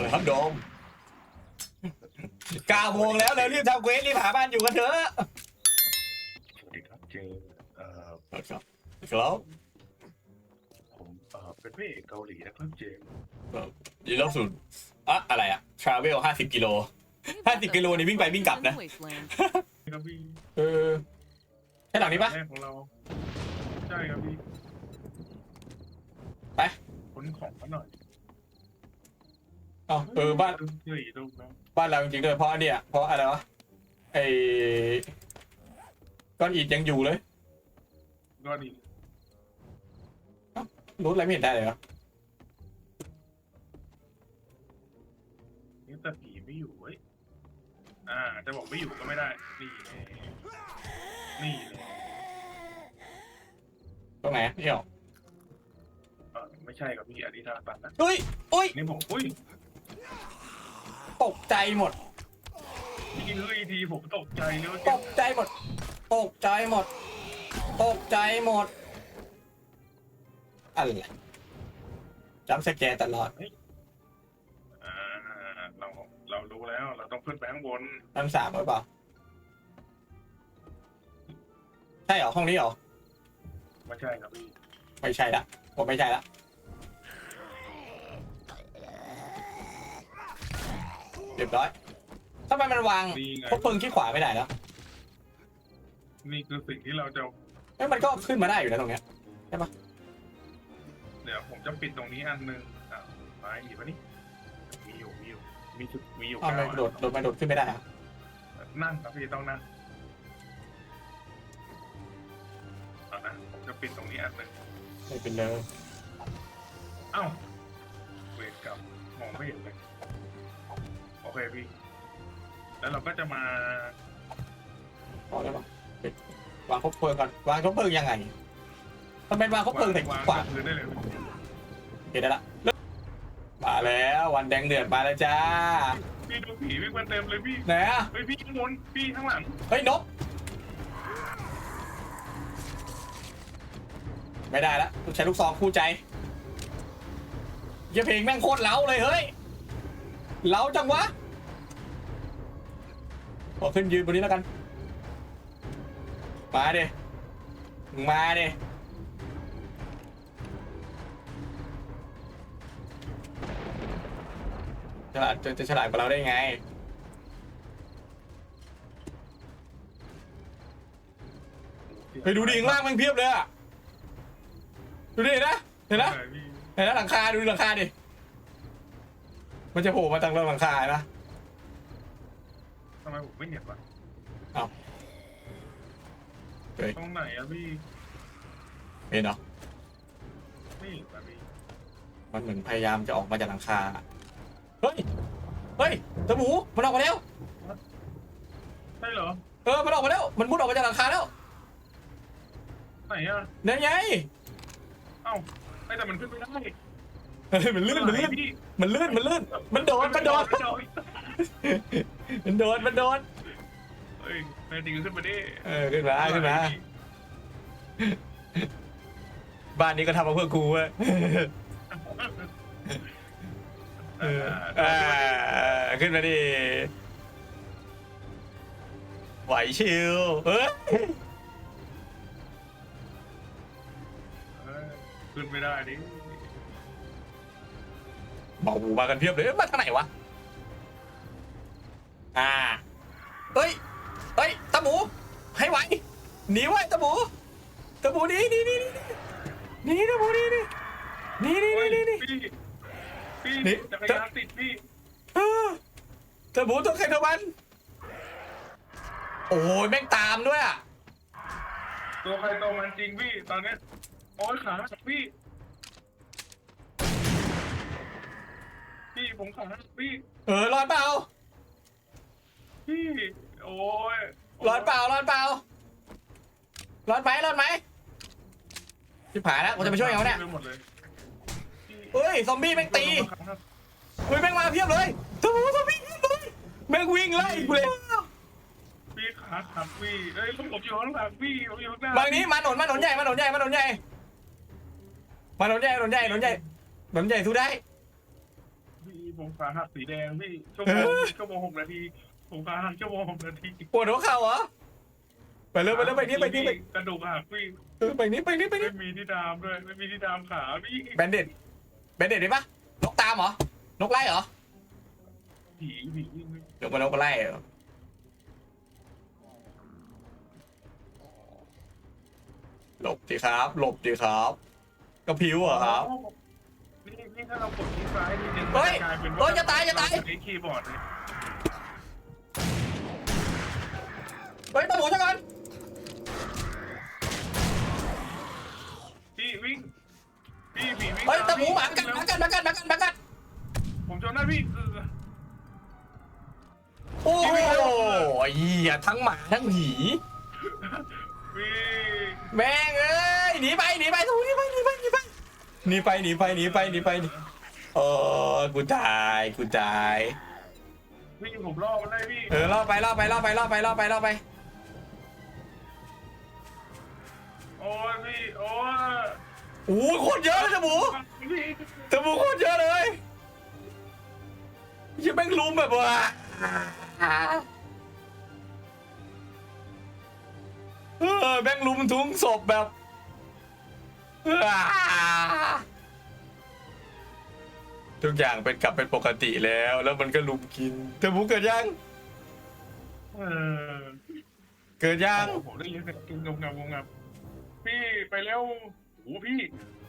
เลยครับโดมเก้าโมงแล้วเลยรีบทำเควสรีบหาบ้านอยู่กันเถอะสวัสดีครับเจมส์เอ่อครับครับผมเอ่อเป็นพระเอกเกาหลีนะครับเจมส์ยีรอบสุดอะอะไรอะ travel ห้าสิบกิโลห้าสิบกิโลนี่วิ่งไปวิ่งกลับนะ Wasteland. ครับพี่เออใช่หลังนี้ปะ แรกของเรา ใช่ครับพี่ไป ขนของมาหน่อย อ๋อเออบ้านเฮ้ยดูนะบ้านเราจริงๆด้วยเพราะอันเนี่ยเพราะอะไรวะไอ้ก้อนอิฐยังอยู่เลยก็ดีรู้อะไรไม่เห็นได้เลยเหรอนี่แต่ผีไม่อยู่เว้ยอ่าจะบอกไม่อยู่ก็ไม่ได้ นี่แน่นี่แน่ตรงไหนนี่เหรอเออไม่ใช่ครับพี่อันนี้ทางตัดนะ อุ้ยอุ้ยนี่ผมอุ้ย ตกใจหมดพี่เฮ้ยทีผมตกใจเลยว่าตกใจหมด ตกใจหมด ตกใจหมดอะไรจำสแกนตลอดอ่าเราเรารู้แล้ว เราต้องขึ้นไปข้างบนชั้นสามหรือเปล่าใช่เหรอห้องนี้เหรอไม่ใช่ครับพี่ไม่ใช่ละผมไม่ใช่ละ เรียบร้อยทำไมมันวางนี่ไงพกเพลิงที่ขวาไม่ได้แล้วนี่คือสิ่งที่เราจะ เอ้ยมันก็ขึ้นมาได้อยู่นะตรงเนี้ยเดี๋ยวผมจะปิดตรงนี้อันหนึงอะไม้อีกปะนี่ มีอยู่ มีอยู่ มีจุดมีอยู่อ้าวเก้ามันโดดโดดมันโดดขึ้นไม่ได้อะนั่งครับพี่ต้องนั่งเอานะผมจะปิดตรงนี้อันหนึงไม่เป็นเลยเอ้า เวทกลับมองไม่เห็นเลยโอ เคพี่ แล้วเราก็จะมาพอได้ปะปิดวางคบเพลิงก่อนวางคบเพลิงยังไงทำไมวางคบเพลิงใส่วางขวากับพื้นได้เลยเห็นได้ละมาแล้ววันแดงเดือดมาแล้วจ้าพี่ดูผีวิ่งมาเต็มเลยพี่ไหนอะเฮ้ยพี่ข้างบนพี่ข้างหลังเฮ้ยนกไม่ได้ละต้องใช้ลูกซองคู่ใจเหี้ยเพลงแม่งโคตรเล้าเลยเฮ้ยเล้าจังวะ ขอขึ้นยืนบนนี้แล้วกัน มาดิมึงมาดิฉลาดจะจะฉลาดกว่าเราได้ไง ไปดูดิข้างล่างมันเพียบเลยอะดูดินะเห็นนะใช่พี่เห็นนะหลังคาดูหลังคาดิ มันจะโผล่มาทางหลังคานะทำ ไมผมไม่เห็นวะเฮ้ยตรงไหนอะพี่เห็นเนาะไม่เห็นอะพี่มันเหมือนพยายามจะออกมาจากหลังคา เฮ้ย เฮ้ยตะหมูมันออกมาแล้ว ใช่เหรอเออ มันออกมาแล้ว มันมุดออกมาจากหลังคาแล้วไหนอะนั่นไงเอ้าไอ้แต่มันขึ้นไม่ได้เฮ้ยมันลื่น มันลื่น พี่มันลื่น มันลื่น มันโดน มันโดนไม่โดน มันโดนมันโดนเฮ้ยแม่จริงก็ขึ้นมาดิเออขึ้นมาขึ้นมาบ้านนี้ก็ทำมาเพื่อกูเว้ยเอออ่าขึ้นมาดิไหวชิวเฮ้ยเออขึ้นไม่ได้ดิเบามากันเพียบเลยเอ้ยมาทางไหนวะ อ่า เฮ้ย เฮ้ยตะหมู ให้ไหว หนีไว้ตะหมู ตะหมูหนีหนีหนีหนีหนีตะหมูหนีหนีหนีหนีเฮ้ยหนีหนี พี่พี่นี่ จักรยานติดพี่เออตะหมูตัวใครตัวมัน โอ้ยแม่งตามด้วยอะตัวใครตัวมันจริงพี่ตอนเนี้ยโอ้ยขาหักพี่พี่ผมขาหักพี่ เออรอดเปล่า พี่โอ้ยรอดเปล่ารอดเปล่ารอดไหมรอดไหมชิบหายแล้วกูจะไปช่วยเขาเนี่ยไปหมดเลยพี่เฮ้ยซอมบี้แม่งตีขาหักเฮ้ยแม่งมาเพียบเลยตะหมูซอมบี้เพียบเลยแม่งวิ่งไล่กูเลยพี่ขาหักพี่เอ้ยผมอยู่ข้างหลังพี่ผมอยู่ข้างหน้าบางนี้มาหนนมาหนนใหญ่มาหนนใหญ่มาหนนใหญ่มาหนนใหญ่หนนใหญ่หนนใหญ่หนนใหญ่สู้ได้พี่ผมขาหักสีแดงพี่ชั่วโมงชั่วโมงหกนาที ผมขาหักชั่วโมงหกนาทีปวดหัวเข่าเหรอไปเร็วไปเร็วไปนี่ไปนี่ไปกระดูกหักพี่เออไปนี่ไปนี่ไปนี่ไม่มีที่ดามด้วยไม่มีที่ดามขาพี่แบนเด็ดแบนเด็ดได้ปะนกตามเหรอนกไล่เหรอผีผีเดี๋ยวมานกไล่เหรอหลบดิครับ หลบดิครับกระพิวเหรอครับนี่นี่ถ้าเรากดที่ซ้ายนี่จะเฮ้ยกลายเป็นเฮ้ยจะตายจะตายเรใช้คีย์บอร์ดเลย เฮ้ยตะหมูช่วยกันพี่วิ่งพี่ผีวิ่งเฮ้ยตะหมูหมาากันหมากันหมากันหมากันหมากันผมจำได้พี่เออโอ้โหเหี้ยทั้งหมาทั้งผีพี่แม่งเอ้ยหนีไปหนีไปตะหมูหนีไปหนีไปหนีไปหนีไปหนีไปหนีไปหนีไปหนีเออกูตายกูตายพี่ผมล่อมันได้พี่เออล่อไปล่อไปล่อไปล่อไปล่อไปล่อไป โอ้ยพี่โอ้ยโอ้โหโคตรเยอะเลยตะหมูพี่ตะหมูโคตรเยอะเลยยังแม่งลุมแบบว่าเออแม่งลุมทุงศพแบบทุกอย่างเป็นกลับเป็นปกติแล้ว แล้วมันก็ลุมกินตะหมูเกิดยัง เออเกิดยัง โอ้โหได้ยินเสียงกินงงงงง พี่ไปแล้วโอ้พี่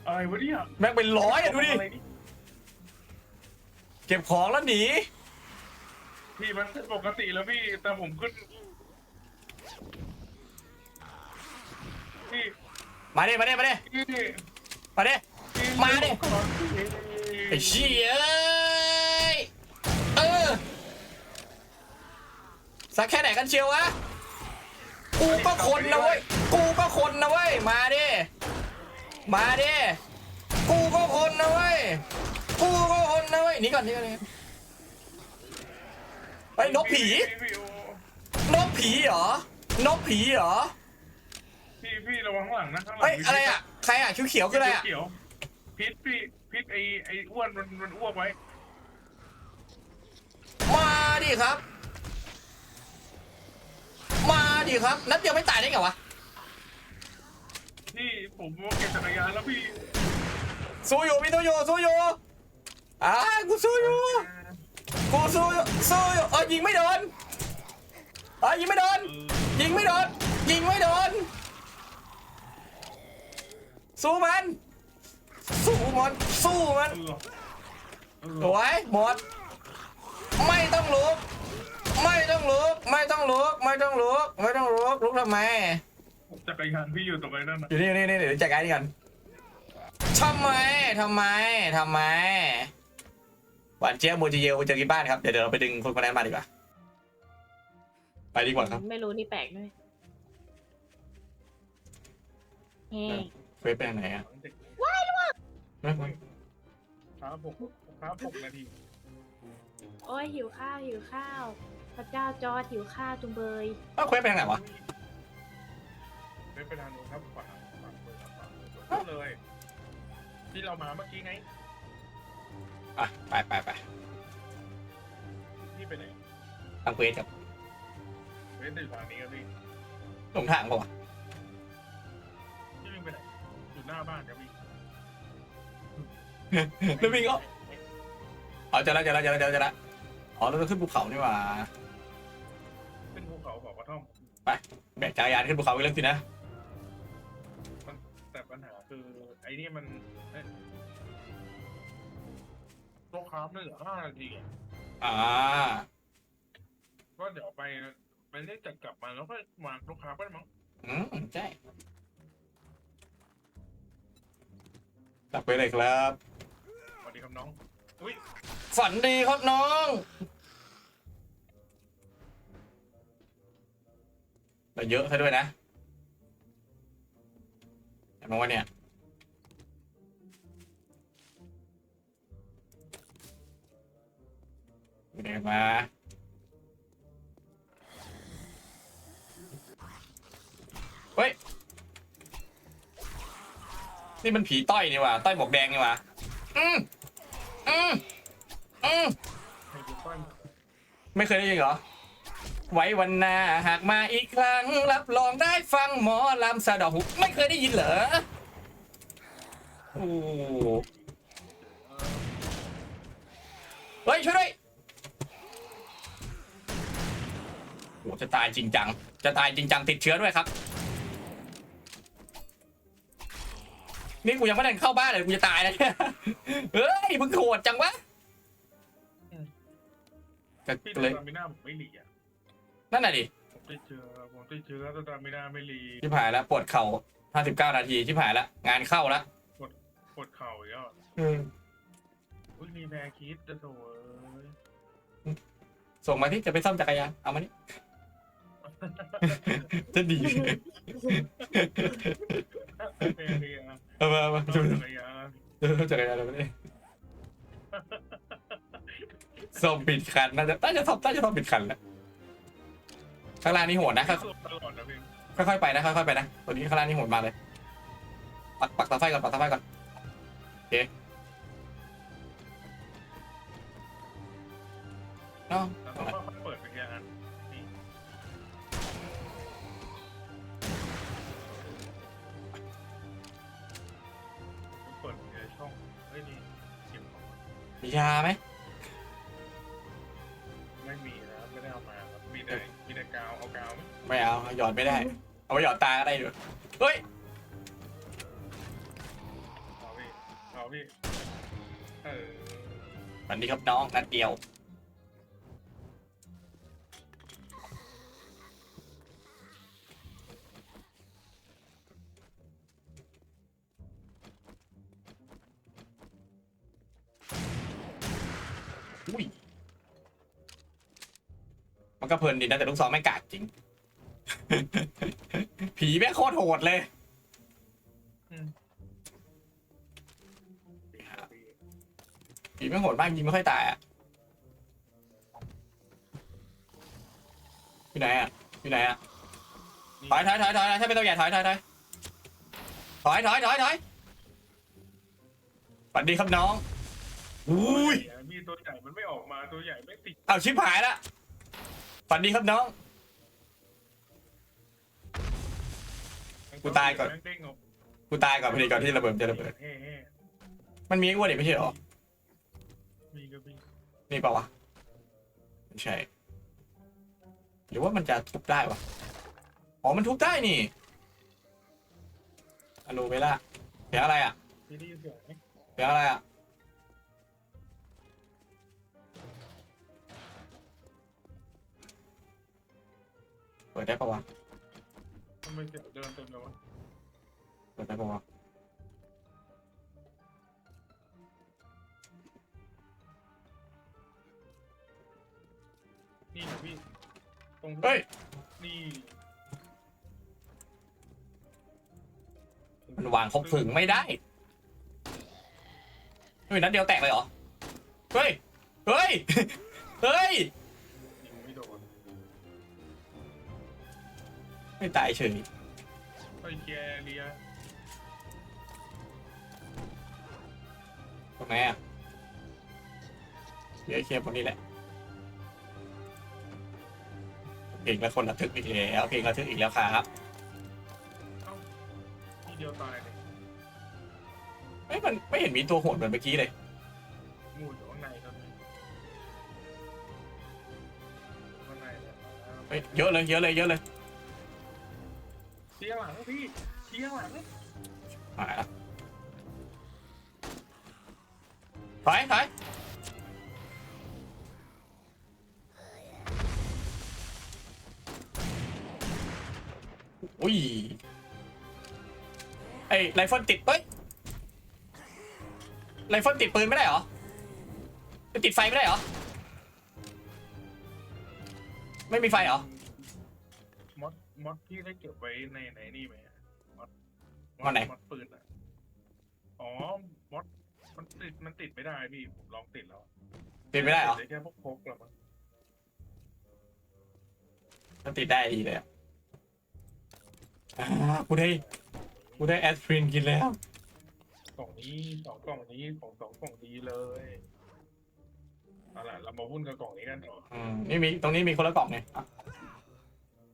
อะไรวะเนี่ยแม่งเป็นร้อยอะดูดิ อะไรนี่เก็บของแล้วหนี พี่มันเป็นปกติแล้วพี่แต่ผมขึ้น พี่มาดิมาดิมาดิพี่มาดิ พี่มาดิก่อนพี่ไอ้เชี่ยเอ้ยเออสักแค่ไหนกันเชียววะ กูก็คนนะเว้ย กูก็คนนะเว้ย มาดิ มาดิ กูก็คนนะเว้ย กูก็คนนะเว้ยหนี่ก่อนหนี่ก่อนหนี่ก่อนไอ้ยนกผีพี่พี่โอ้นกผีเหรอ นกผีเหรอพี่พี่ระวังข้างหลังนะข้างหลังเฮ้ยมีอะไรอะ ใครอะ เขียวๆคืออะไรอะ เขียวพิษพี่พิษไอไออ้วนมันมันอ้วกไว้ มาดิครับมา ดิครับ นัดเดียวไม่ตายได้ไงวะพี่ผมเก็บจักรยานแล้วพี่สู้อยู่พี่สู้อยู่สู้อยู่อ่ากูสู้อยู่ กูสู้อยู่สู้อยู่เออยิงไม่โดนเออยิงไม่โดนเออยิงไม่โดน ยิงไม่โดน สู้มัน สู้มันสู้มันเออเออ สวยหมด ไม่ต้องลุก ไม่ต้องลุก ไม่ต้องลุก ไม่ต้องลุก ไม่ต้องลุกลุกทำไม จักรยานพี่อยู่ตรงไหนนั่นนะอยู่นี่นี่นี่เดี๋ยวจัดการนี่กันทำไมทำไมทำไม หวานเจี๊ยบโมจิเยลเจอกินบ้านครับ เดี๋ยวเดี๋ยวเราไปดึงคนคนนั้นมาดีกว่า ไปดีกว่าครับไม่รู้นี่แปลกด้วยเฮ้เฟซไปทางไหนอะว้ายไม่ไม่ครับผมครับหกนาทีโอ้ยหิวข้าวหิวข้าว พระเจ้าจอร์ดหิวข้าวจุงเบย เอ้าเควสไปทางไหนวะไม่ไปทางนู้นครับขวาขวาเปิดขวาเปิดเลย ที่เรามาเมื่อกี้ไงอะไปไปไปที่ไปไหนทางเควสครับเว้นแต่ทางนี้ครับพี่หลงทางเปล่าวะที่วิ่งไปไหนอยู่หน้าบ้านครับพี่แล้ววิ่งก็เอาเจอแล้วเจอแล้วเจอแล้วเจอแล้วเจ อแล้วอ๋อเราต้องขึ้นภูเขานี่หว่า ขึ้นภูเขาบอกกระท่อม แบกจักรยานขึ้นภูเขาไปแล้วสินะ แต่ปัญหาคือ ไอ้นี่มันเอ๊ะโลกค้าไม่เหลือห้านาทีอะอ่า ก็เดี๋ยวไปไปเล่นจัดกลับมาแล้วก็วางลูกค้าก็ได้มั้งอืมใช่ตักไปเลยครับสวัสดีครับน้องอุ้ยฝันดีครับน้อง แต่เยอะซะด้วยนะเห็นไหมว่าเนี่ยเดี๋ยวมาเฮ้ย นี่มันผีต้อยนี่หว่าต้อยหมวกแดงนี่หว่าอืมอืมอืมไม่เคยได้ยินเหรอ ไว้วันหน้าหากมาอีกครั้ง รับรองได้ฟังหมอลำสะเดอกหุไม่เคยได้ยินเหรอโอ้เฮ้ย ช่วยด้วยโอ้จะตายจริงจัง จะตายจริงจังติดเชื้อด้วยครับ นี่กูยังไม่ได้เข้าบ้านเลยกูจะตายแล้วเนี่ยเฮ้ยมึงโหดจังวะก็พี่เลยตามิน่าผมไม่หลีอะ นั่นน่ะดิผมติดเชื้อผมติดเชื้อตามิน่าไม่หลีชิบหายแล้วปวดเข่า59นาทีชิบหายแล้วงานเข้าแล้วปวดเข่าอีกแล้วอุ้ยมีแพรคิดจะโถเอ้ยส่งมาที่จะไปซ่อมจักรยานเอามานี่ จะดีแพรเรียเอามาเอามาจัดูกรยานดูจักรยานเราไม่ได้ซ่อมปิดคันน่าจะน่าจะซ่อมน่าจะซ่อมปิดคันแล้ว ข้างล่างนี่โหดนะค่อยตลอดนะพี่ค่อยๆไปนะค่อยๆไปนะตัวนี้ข้างล่างนี่โหดมาเลย ปักปักเตาไฟก่อนปักเตาไฟก่อนโอเคเนาะแล้วก็ค่อยๆเปิดไปแค่อันนี่เปิดในช่องเฮ้ยนี่เก็บของมียาไหมไม่ หยอดไม่ได้ เอาไปหยอดตาก็ได้อยู่ เฮ้ย เอาพี่เอาพี่เออวันนี้ครับน้องนัดเดียว อุ้ย มันก็เพลินดีนะแต่ลูกซองไม่งกากจริง ผีแม่งโคตรโหดเลยผีแม่งโหดมากยิงไม่ค่อยตายอะอยู่ไหนอะอยู่ไหนอะถอยถอยถอยถอยถ้าไม่ต้องอย่าถอยถอยถอยถอยถอยถอยถอยสวัสดีครับน้องอุ้ยมีตัวใหญ่มันไม่ออกมาตัวใหญ่ไม่ติดเอาชิบหายละสวัสดีครับน้อง กูตายก่อน เด้งออกกูตายก่อนพอดีก่อนที่ระเบิดจะระเบิด เฮ้เฮ้มันมีไอ้อ้วนอีกไม่ใช่เหรอ มีก็มีนี่เปล่าวะไม่ใช่ หรือว่ามันจะทุบได้วะ อ๋อ มันทุบได้นี่อะโลเวล่าเสียงอะไรอะพี่ได้ยินเสียงไหมเสียงอะไรอะ เปิดได้ปะวะ ไมเสียงเดินเต็มเลยวะเปิดได้ปะวะนี่นะพี่ ตรงเฮ้ยนี่มันวางครบถึงไม่ได้เฮ้ยนัดเดียวแตกเลยเหรอ เฮ้ย เฮ้ย เฮ้ยยิ ไม่ตายเฉยไอ้ยแกเลียตรงไหนอะเดี๋ยวเคลียร์บนนี้แหละ เพลงละคนระทึกอีกแล้วเพลงระทึกอีกแล้วครับที่เดียวตายเลยเฮ้ยมันไม่เห็นมีตัวโหดเหมือนเมื่อกี้เลยงูอยู่ข้างในครับพี่ข้างในเนี่ยมาแล้วเฮ้ยเยอะเลยเยอะเลยเยอะเลยเชียร์หลังพี่เชียร์หลังมาแล้วถอยถอยอุ้ยไอ้ไรเฟิลติดเฮ้ยไรเฟิลติดปืนไม่ได้เหรอติดไฟไม่ได้เหรอ ไม่มีไฟเหรอ มดมดพี่ได้เก็บไว้ในไหนนี่ไหมอะมดมดไหนมดปืนอะ อ๋อมดมันติดมันติดไม่ได้พี่ ผมลองติดแล้วติดไม่ได้เหรอแค่พวกพกเหรอมั้งมันติดได้ดีเลยอะอ่ากูได้กูได้แอสพรินกินแล้ว กล่องนี้สองกล่องนี้ของสองกล่องนี้เลยไปเอาล่ะเรามาวุ่นกับกล่องนี้กันต่ออืมนี่มีตรงนี้มีคนละกล่องไงอะ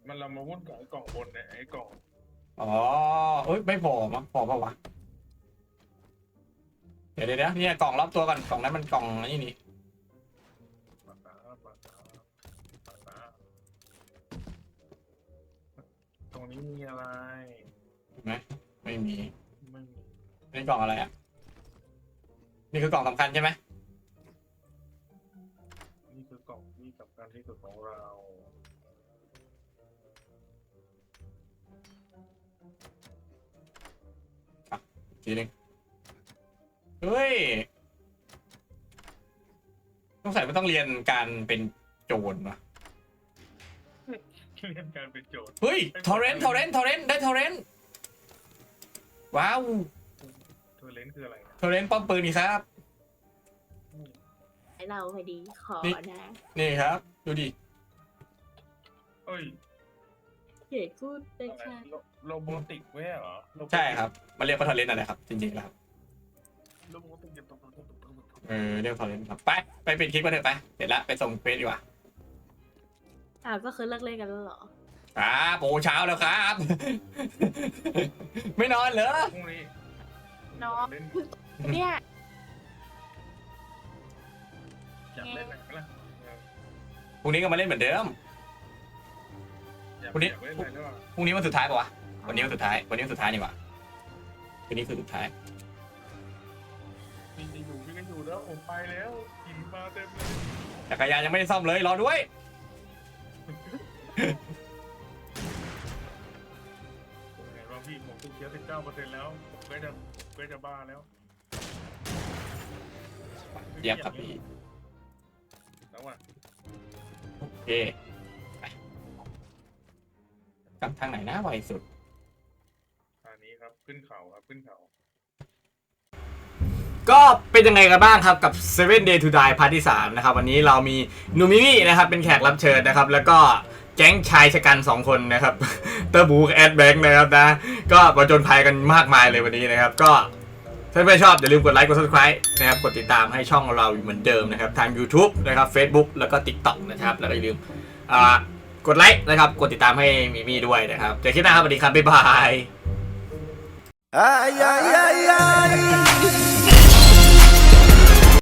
มันเรามาวุ่นกับไอ้กล่องบนเนี่ยไอ้กล่องอ๋อเอ้ยไม่พอมั้งพอเปล่าวะเดี๋ยวเดี๋ยวเดี๋ยวเนี่ยกล่องรอบตัวก่อนกล่องนั้นมันกล่องอันนี้นี่ปากกาปากกาปากกาตรงนี้มีอะไรเห็นไหมไม่มีไม่มีนี่กล่องอะไรอะนี่คือกล่องสำคัญใช่ไหมนี่คือกล่องที่สำคัญที่สุดของเรา ทีหนึงเฮ้ยต้องใส่ไม่ต้องเรียนการเป็นโจรวะเรียนการเป็นโจทย์เฮ้ยทอร์เรนต์ทอร์เรนต์ทอร์เรนต์ได้ทอร์เรนต์ว้าวเทอร์เลนคืออะไรนะทอร์เรนต์ป้อมปืนนี่ครับให้เราพอดีขอนี่นะนี่ครับ ดูดิเอ้ย เขียนพูดเลยอะไรค่โลโลโบติกเว้ยเหรอใช่ครับมาเรียกว่าทอร์เรนอะไรครับ จริงๆแล้วโลโบติกจะต้องต้องต้องต้องเออเรียกทอร์เรนครับไปไปเป็นคลิปกันเถอะไปเสร็จแล้วไปส่งเฟซดีกว่าอ้าก็คือเลิกเล่นกันแล้วเหรอครับโอ้เช้าแล้วครับ ไม่นอนเหรอพรุ่งนี้นาะเนเนี่ยอยากเล่นอะไรไหมล่ะพรุ่งนี้ก็มาเล่นเหมือนเดิม อยากพรุ่งนี้อยากเล่นอะไรด้วยวะพรุ่งนี้วันสุดท้ายปะวะ วันนี้วันสุดท้าย วันนี้วันสุดท้ายนี่หว่าวันนี้คือสุดท้ายพี่จะอยู่พี่ก็อยู่แล้วผมไปแล้วหินมาเต็มเลยจักรยานยังไม่ได้ซ่อมเลยรอด้วยเป็นไงบ้างพี่ผมติดเชื้อสิบเก้าเปอร์เซ็นต์แล้วผมก็จะผมก็จะบ้าแล้วเยี่ยมครับพี่แล้วอะโอเคไป กลับทางไหนนะไวสุดอันนี้ครับขึ้นเขาครับขึ้นเขา ก็เป็นยังไงกันบ้างครับกับ Seven Day to Die พาร์ทที่3นะครับวันนี้เรามีนูมิมี่นะครับเป็นแขกรับเชิญนะครับ แล้วก็แก๊งชายชะกัน 2 คนนะครับ เตอร์บูแอดแบงค์นะครับนะ ก็ประจนภัยกันมากมายเลยวันนี้นะครับ ก็ถ้าเพื่อนๆชอบ อย่าลืมกดไลค์กด subscribe นะครับกดติดตามให้ช่องเราอยู่เหมือนเดิมนะครับ ทาง YouTube นะครับ Facebook แล้วก็ TikTok นะครับ แล้วก็อย่าลืมอ่า กดไลค์นะครับ กดติดตามให้มิมี่ด้วยนะครับเจอกันคลิปหน้าครับสวัสดีครับบ๊ายบาย Ay, ay, ay, ay.